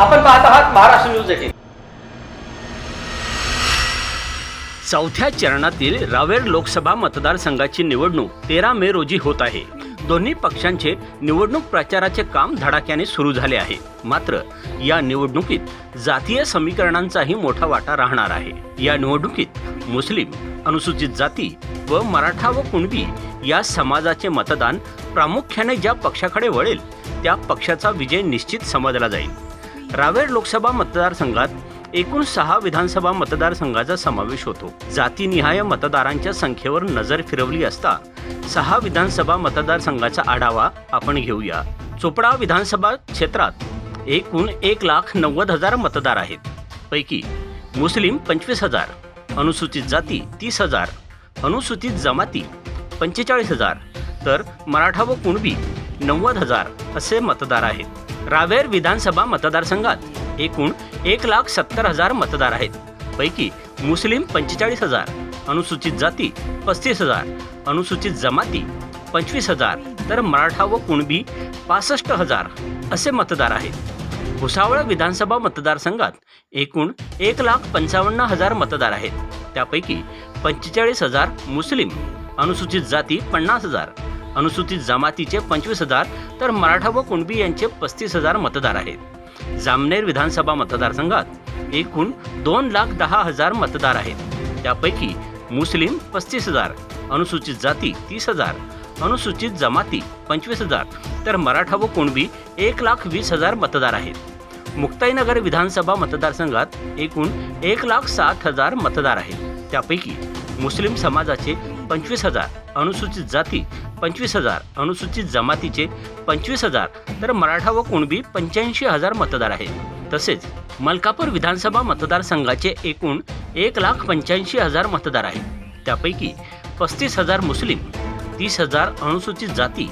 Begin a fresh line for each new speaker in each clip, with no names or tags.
Maharashtra news eighteen.
चौथ्या चरणातील रावेर लोकसभा मतदारसंघाची निवडणूक तेरा मे रोजी होत आहे. दोन्ही पक्षांचे निवडणूक प्रचाराचे काम धडाक्याने सुरू झाले आहे. मात्र या निवडणुकीत जातीय समीकरणांचाही मोठा वाटा राहणार आहे. या निवडणुकीत मुस्लिम अनुसूचित जाती व मराठा व कुणबी या समाजाचे मतदान प्रामुख्याने ज्या पक्षाकडे वळेल त्या पक्षाचा विजय निश्चित समजला जाईल. रावेर लोकसभा मतदारसंघात एकूण सहा विधानसभा मतदारसंघाचा समावेश होतो. जातीनिहाय मतदारांच्या संख्येवर नजर फिरवली असता सहा विधानसभा मतदारसंघाचा आढावा आपण घेऊया. चोपडा विधानसभा क्षेत्रात एकूण एक लाख नव्वद हजार मतदार आहेत. पैकी मुस्लिम पंचवीस हजार अनुसूचित जाती तीस हजार अनुसूचित जमाती पंचेचाळीस हजार तर मराठा व कुणबी नव्वद हजार असे मतदार आहेत. रावेर विधानसभा मतदारसंघात एकूण एक लाख सत्तर हजार मतदार आहेत. पैकी मुस्लिम पंचेचाळीस हजार अनुसूचित जाती पस्तीस हजार अनुसूचित जमाती पंचवीस हजार तर मराठा व कुणबी पासष्ट हजार असे मतदार आहेत. भुसावळ विधानसभा मतदारसंघात एकूण एक लाख पंचावन्न हजार मतदार आहेत. त्यापैकी पंचेचाळीस हजार मुस्लिम अनुसूचित जाती पन्नास हजार अनुसूचित जमातीचे पंचवीस हजार तर मराठा व कुणबी यांचे पस्तीस हजार मतदार आहेत. जामनेर विधानसभा मतदारसंघात एकूण दोन लाख दहा हजार मतदार आहेत. त्यापैकी मुस्लिम पस्तीस हजार अनुसूचित जाती तीस हजार अनुसूचित जमाती पंचवीस हजार तर मराठा व कुणबी एक लाख वीस हजार मतदार आहेत. मुक्ताईनगर विधानसभा मतदारसंघात एकूण एक लाख सात हजार मतदार आहेत. त्यापैकी मुस्लिम समाजाचे पंचवीस हजार अनुसूचित जाती पंचवीस हजार. अनुसूचित जमातीचे पंचवीस हजार. तर मराठा व कुणबी पंच्याऐंशी हजार मतदार आहेत. तसेच मलकापूर विधानसभा मतदारसंघाचे एकूण एक लाख पंच्याऐंशी हजार मतदार आहेत. त्यापैकी पस्तीस हजार मुस्लिम तीस हजार अनुसूचित जाती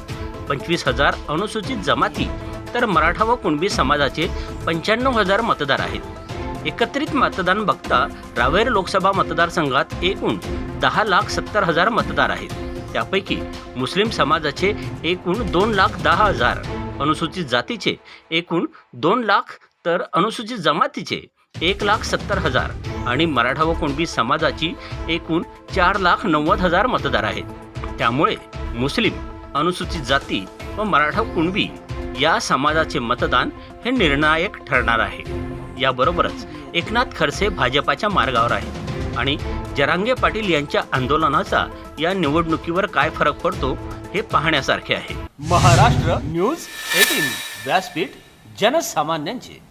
पंचवीस हजार अनुसूचित जमाती तर मराठा व कुणबी समाजाचे पंच्याण्णव हजार मतदार आहेत. एकत्रित मतदान बघता रावेर लोकसभा मतदारसंघात एकूण दहा लाख सत्तर हजार मतदार आहेत. त्यापैकी मुस्लिम समाजाचे एकूण दोन लाख दहा हजार अनुसूचित जातीचे एकूण दोन लाख तर अनुसूचित जमातीचे एक लाख सत्तर हजार आणि मराठा व कुणबी समाजाची एकूण चार लाख नव्वद हजार मतदार आहेत. त्यामुळे मुस्लिम अनुसूचित जाती व मराठा कुणबी या समाजाचे मतदान हे निर्णायक ठरणार आहे. याबरोबरच एकनाथ खडसे भाजपाच्या मार्गावर आहेत आणि जरांगे पाटील यांच्या आंदोलनाचा या निवडणुकीवर काय फरक पडतो हे पाहण्यासारखे आहे.
महाराष्ट्र न्यूज एटीन व्यासपीठ जनसामान्यांचे.